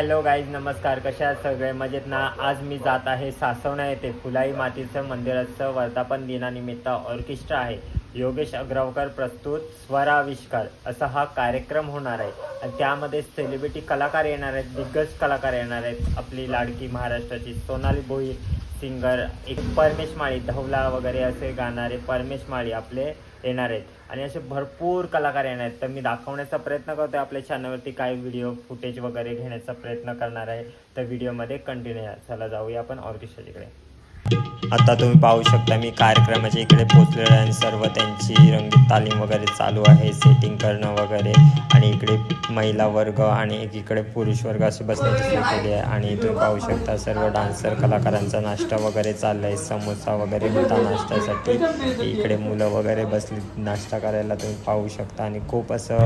Hello guys नमस्कार. कशा आहात सगळे? मजेत ना? आज मी जात आहे सासवणा येथे. फुलाई मातीचं मंदिराचं वर्धापन दिनानिमित्त ऑर्केस्ट्रा आहे. योगेश अग्रवकर प्रस्तुत स्वराविष्कार. असा हा कार्यक्रम होणार आहे. आणि त्यामध्ये सेलिब्रिटी कलाकार येणार आहेत दिग्गज कलाकार येणार आहेत. आपली लाडकी महाराष्ट्राची सोनाली भोईर सिंगर एक परमेश माळी धवला वगैरे असे गाणारे परमेश माळी आपले येणार आहेत. आणि असे भरपूर कलाकार येणार आहेत. तर मी दाखवण्याचा प्रयत्न करतो आपल्या चॅनलवरती काय व्हिडिओ फुटेज वगैरे घेण्याचा प्रयत्न करणार आहे. तर व्हिडिओमध्ये कंटिन्यू चला जाऊया आपण ऑर्केस्ट्राच्याकडे आता तुम्ही पाहू शकता मी कार्यक्रमाच्या इकडे पोचलेलो आहे आणि सर्व त्यांची रंगीत तालीम वगैरे चालू आहे सेटिंग करणं वगैरे. आणि इकडे महिला वर्ग आणि एकीकडे पुरुष वर्ग असे बसण्याची सोय केली आहे. आणि तुम्ही पाहू शकता सर्व डान्सर कलाकारांचा नाश्ता वगैरे चालला आहे समोसा वगैरे होता नाश्त्यासाठी. इकडे मुलं वगैरे बसली नाश्ता करायला तुम्ही पाहू शकता. आणि खूप असं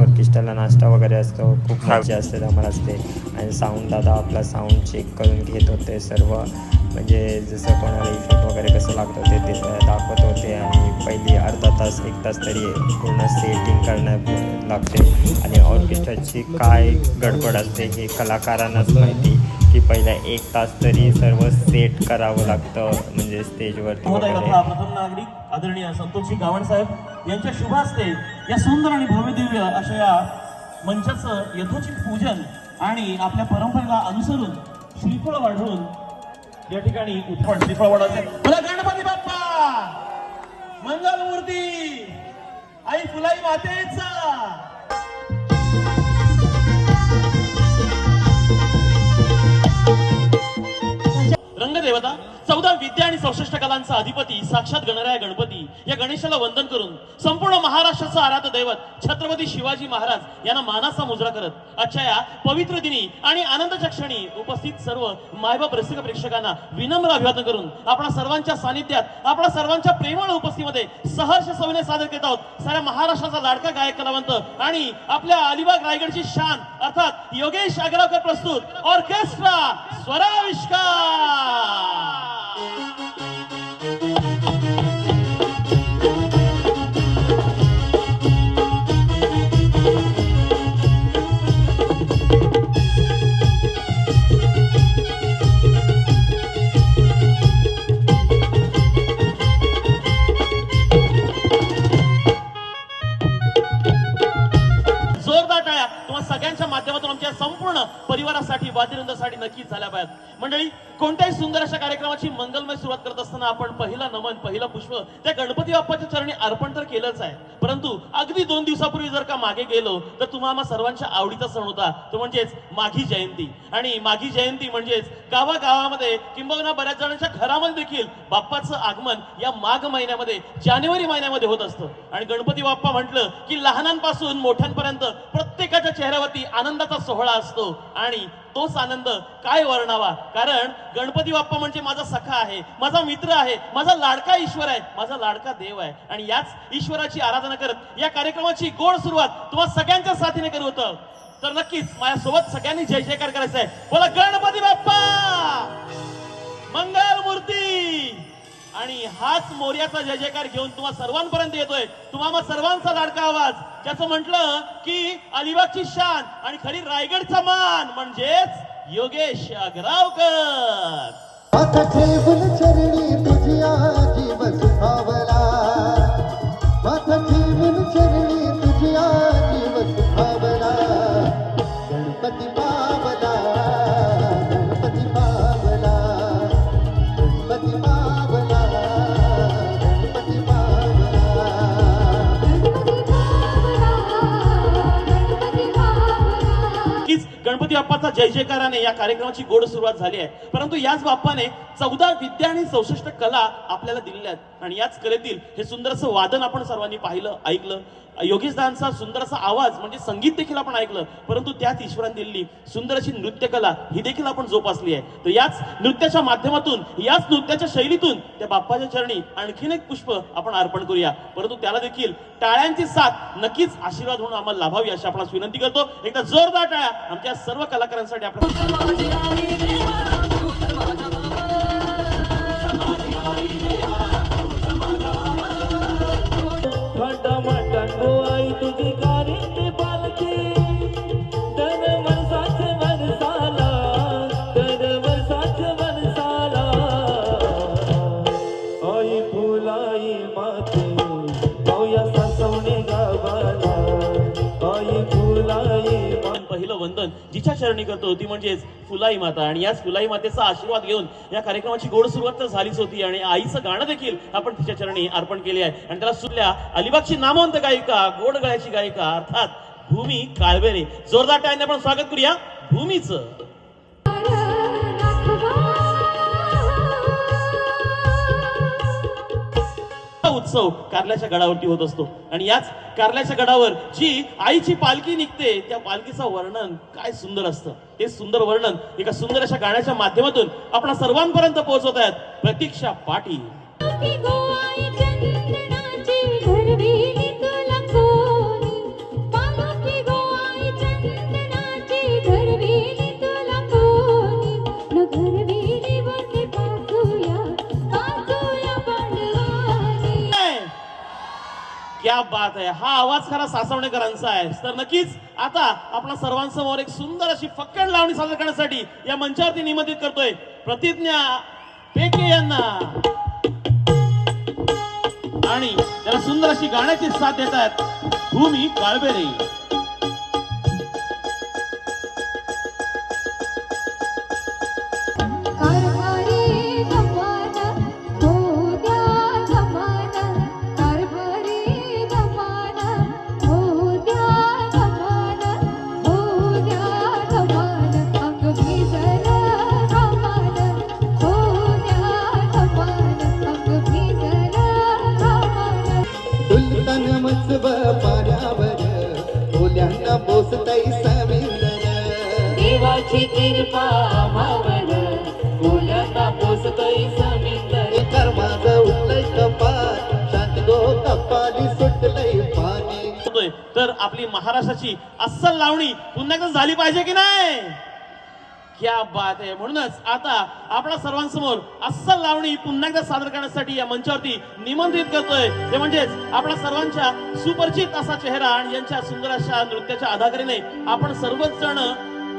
ऑर्केस्ट्राला नाश्ता वगैरे असतो. खूप मजा असते आम्हाला असते. आणि साऊंड दादा आपला साऊंड चेक करून घेत होते सर्व. म्हणजे जसं कोणाला इफेक्ट वगैरे कसं लागतं ते ते दाखवत होते आणि पहिली अर्धा तास एक तास तरी पूर्ण सेटिंग करण्यात लागते. आणि ऑर्केस्ट्राची काय गडबड असते हे कलाकारांनाच माहिती की पहिला एक तास तरी सर्व सेट करावं लागतं म्हणजे स्टेजवरती प्रथम नागरिक आदरणीय संतोषजी गावण साहेब यांच्या शुभ हस्ते या सुंदर आणि भव्य दिव्य अशा या मंचाचं यथोचित पूजन आणि आपल्या परंपरेला अनुसरून श्रीफळ वाढवून या ठिकाणी उत्पन्न श्रीफळ मला गणपती बाप्पा! मंगलमूर्ती! आई फुलाई मातेचा! चौसष्ट कलांचा अधिपती साक्षात गणराय गणपती. या गणेशाला वंदन करून संपूर्ण महाराष्ट्राचं आराध्य दैवत छत्रपती शिवाजी महाराज यांना मानाचा मुजरा करत आजच्या या पवित्र दिनी आणि आनंदाच्या क्षणी उपस्थित सर्व मायबाप रसिक प्रेक्षकांना विनम्र अभिवादन करून आपणा सर्वांच्या सानिध्यात आपण सर्वांच्या प्रेमळ उपस्थितीमध्ये सहर्ष सविनय सादर करत आहोत. साऱ्या महाराष्ट्राचा लाडका गायक कलावंत आणि आपल्या अलिबाग रायगडची शान अर्थात योगेश आग्रावकर प्रस्तुत ऑर्केस्ट्रा स्वराविष्कार. संपूर्ण ही वाद्यवृंदासाठी नक्कीच झाल्या पाहिजेत. मंडळी कोणत्याही सुंदर अशा कार्यक्रमाची मंगलमय सुरुवात करत असताना आपण पहिला नमन पहिला पुष्प त्या गणपती बाप्पाच्या चरणी अर्पण तर केलंच आहे. परंतु अगदी दोन दिवसापूर्वी जर का मागे गेलो तर तुम्हाला सर्वांच्या आवडीचा सण होता. तो म्हणजेच माघी जयंती. आणि माघी जयंती म्हणजेच गावागावामध्ये किंबहुना बऱ्याच जणांच्या घरामध्ये देखील बाप्पाचं आगमन या माघ महिन्यामध्ये जानेवारी महिन्यामध्ये होत असतं. आणि गणपती बाप्पा म्हटलं की लहानांपासून मोठ्यांपर्यंत प्रत्येकाच्या चेहऱ्यावरती आनंदाचा सोहळा असतो. आणि तोच आनंद काय वर्णावा? कारण गणपती बाप्पा म्हणजे माझा सखा आहे माझा मित्र आहे माझा लाडका ईश्वर आहे माझा लाडका देव आहे. आणि याच ईश्वराची आराधना करत या कार्यक्रमाची गोड सुरुवात तुम्हाला सगळ्यांच्या साथीने करू होतं. तर नक्कीच माझ्यासोबत सगळ्यांनी जय जयकार करायचा आहे बोला गणपती बाप्पा! मंगल मूर्ती! आणि हाच मोर्याचा जय जयकार घेऊन तुम्हा सर्वांपर्यंत येतोय. तुम्हाला सर्वांचा लाडका आवाज. ज्याचं म्हटलं की अलिबागची शान आणि खरी रायगडचा मान म्हणजेच योगेश अग्रावकर. गणपती जय जयकाराने या कार्यक्रमाची गोड सुरुवात झाली आहे. परंतु याच बाप्पाने चौदा विद्या आणि चौसष्ट कला आपल्याला दिलेल्या आहेत. आणि याच कलेतील हे सुंदरसं वादन आपण सर्वांनी पाहिलं ऐकलं. योगेश दांचा सुंदर असा आवाज म्हणजे संगीत देखील आपण ऐकलं परंतु त्यात ईश्वराने दिलेली सुंदर अशी नृत्यकला ही देखील आपण जोपासली आहे. तर याच नृत्याच्या माध्यमातून याच नृत्याच्या शैलीतून त्या बाप्पाच्या चरणी आणखीन एक पुष्प आपण अर्पण करूया. परंतु त्याला देखील टाळ्यांची साथ नक्कीच आशीर्वाद म्हणून आम्हाला लाभावी अशी आपण विनंती करतो. एकदा जोरदार टाळ्या आमच्या सर्व कलाकारांसाठी आपण वंदन. जिच्या चरणी करतो ती म्हणजेच फुलाई माता. आणि याच फुलाई मातेचा आशीर्वाद घेऊन या कार्यक्रमाची गोड सुरुवात तर झालीच होती आणि आईचं गाणं देखील आपण तिच्या चरणी अर्पण केले आहे. आणि त्याला सुटल्या अलिबागची नामवंत गायिका गोड गळ्याची गायिका अर्थात भूमी काळबेरे जोरदार टाळ्याने आपण स्वागत करूया भूमीचं. उत्सव कारल्याच्या गडावरती होत असतो. आणि याच कारल्याच्या गडावर जी आईची पालखी निघते त्या पालखीचं वर्णन काय सुंदर असतं. हे सुंदर वर्णन एका सुंदर अशा गाण्याच्या माध्यमातून आपणा सर्वांपर्यंत पोहोचवत आहेत. प्रतीक्षा पाटील. क्या बात आहे. हा आवाज खरा सासवणेकरांचा आहे. तर नक्कीच आता आपल्या सर्वांसमोर एक सुंदर अशी फक्कड लावणी सादर करण्यासाठी या मंचावरती निमंत्रित करतोय प्रतिज्ञा पेके यांना. आणि त्याला सुंदर अशी गाण्याची साथ देत आहेत भूमी काळबेरे देवाची कृपा समिंदर शांत गो कपाली सुटलंय पाणी. तर आपली महाराष्ट्राची अस्सल लावणी पुन्हा एकदा झाली पाहिजे की नाही? क्या बात आहे. म्हणूनच आता आपल्या सर्वांसमोर अस्सल लावणी पुन्हा एकदा सादर करण्यासाठी या मंचावरती निमंत्रित करतोय. ते म्हणजेच आपल्या सर्वांच्या सुपरिचित असा चेहरा आणि यांच्या सुंदर अशा नृत्याच्या आधारीने आपण सर्वच जण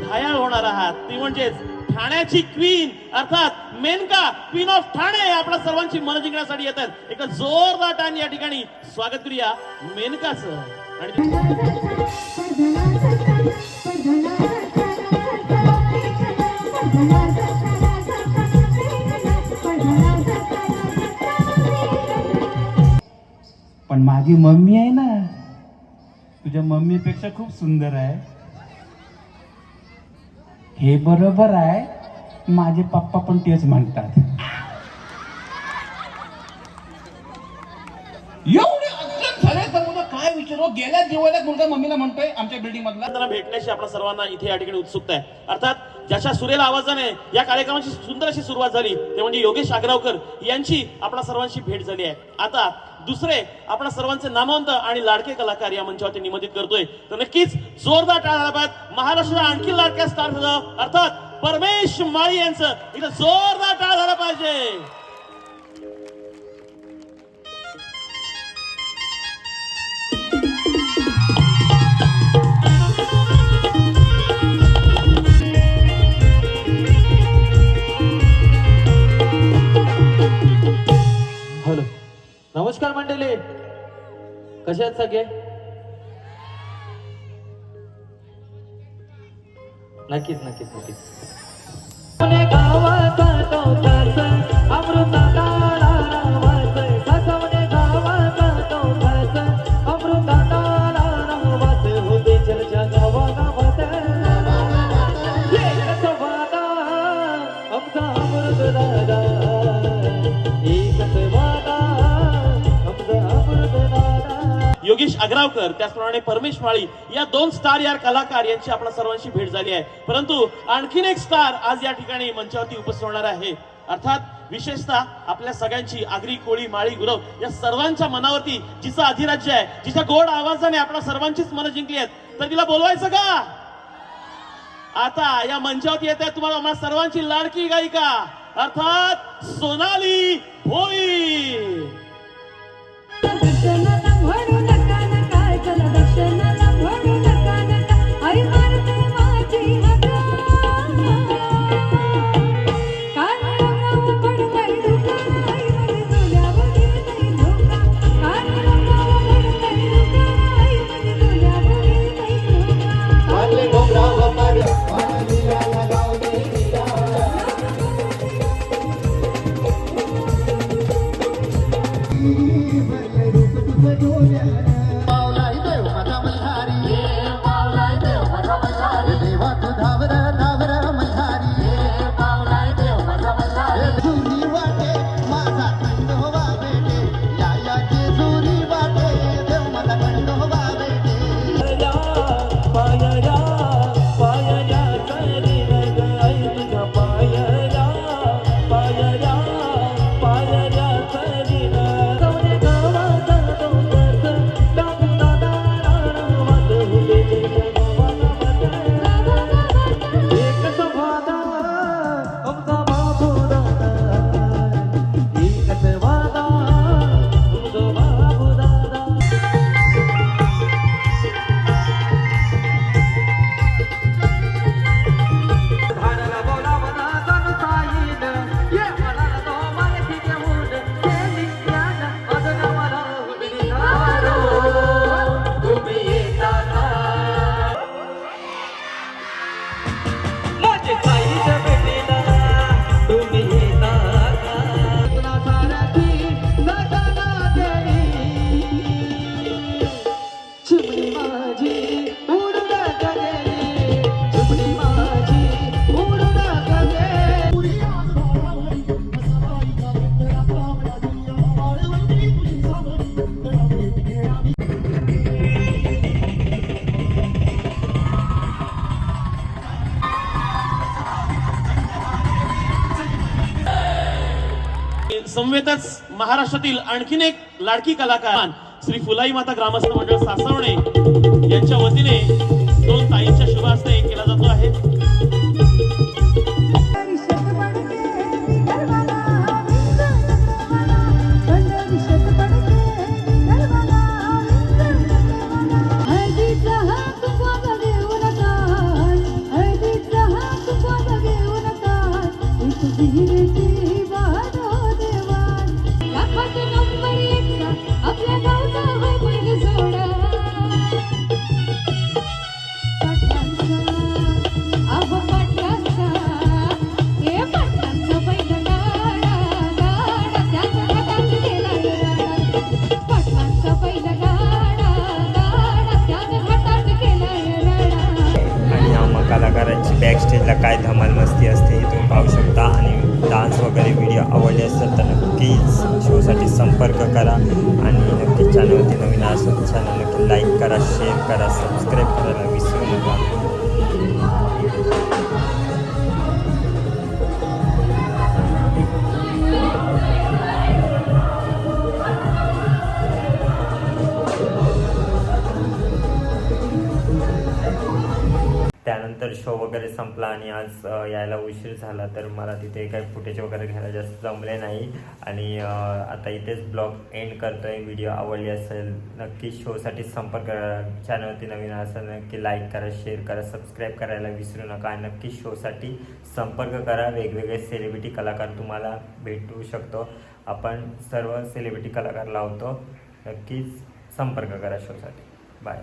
घायाळ होणार आहात. ती म्हणजेच ठाण्याची क्वीन अर्थात मेनका क्वीन ऑफ ठाणे आपल्या सर्वांची मन जिंकण्यासाठी येतात एका जोरदार टान या ठिकाणी स्वागत करूया मेनकाचं. आणि पण माझी मम्मी आहे ना तुझ्या मम्मीपेक्षा खूप सुंदर आहे. हे बरोबर आहे माझे पप्पा पण तेच म्हणतात. एवढे अज्ञात झाले तर मुलं काय विचारू? गेल्या दिवाळीत मुलगा मम्मीला म्हणतोय आमच्या बिल्डिंग मधला. त्यांना भेटण्याची आपल्या सर्वांना इथे या ठिकाणी उत्सुकता आहे. अर्थात ज्याच्या सुरेल आवाजाने या कार्यक्रमाची सुंदर अशी सुरुवात झाली. ते म्हणजे योगेश आग्रावकर यांची आपल्या सर्वांशी भेट झाली आहे. आता दुसरे आपण सर्वांचे नामवंत आणि लाडके कलाकार या मंचावरती निमंत्रित करतोय. तर नक्कीच जोरदार टाळा झाला पाहिजे महाराष्ट्राला आणखी लाडक्या स्टार अर्थात परमेश माळी यांचं इथं जोरदार टाळ झाला पाहिजे. नमस्कार मंडळी कसे आहेत सगळे? नक्कीच नक्कीच नक्कीच. पुणे गावाचा टोकाचा अग्रावकर त्याचप्रमाणे परमेश माळी या दोन स्टार यार कलाकार यांची आपल्या सर्वांशी भेट झाली आहे. परंतु आणखीन एक स्टार आज या ठिकाणी मंचावरती उपस्थित होणार आहे. अर्थात विशेषतः आपल्या सगळ्यांची आगरी कोळी माळी गुरव या सर्वांच्या मनावरती जिचं अधिराज्य आहे जिच्या गोड आवाजाने आपल्या सर्वांचीच मनं जिंकली आहेत. तर तिला बोलवायचं का? आता या मंचावरती येत आहे तुम्हाला आम्हाला सर्वांची लाडकी गायिका. अर्थात सोनाली भोई. महाराष्ट्रातील आणखीन एक लाडकी कलाकार श्री फुलाई माता ग्रामस्थ मंडळ सासवणे यांच्या वतीने संपर्क करा आणि नक्की चॅनलवरती नवीन असेल चॅनल नक्की लाईक करा शेअर करा सबस्क्राईब करायला विसरू नका. शो वगैरे संपला आणि आज यायला उशीर झाला तर मला तिथे काही फुटेज वगैरे घ्यायला जास्त जमले नाही. आणि आता इथेच ब्लॉग एंड करतोय. व्हिडिओ आवडली असेल नक्की शोसाठी संपर्क करा. चॅनलवरती नवीन असेल नक्की लाईक करा शेअर करा सबस्क्राईब करायला विसरू नका. आणि नक्की शोसाठी संपर्क करा. वेगवेगळे सेलिब्रिटी कलाकार तुम्हाला भेटू शकतो. आपण सर्व सेलिब्रिटी कलाकार लावतो. नक्कीच संपर्क करा शोसाठी बाय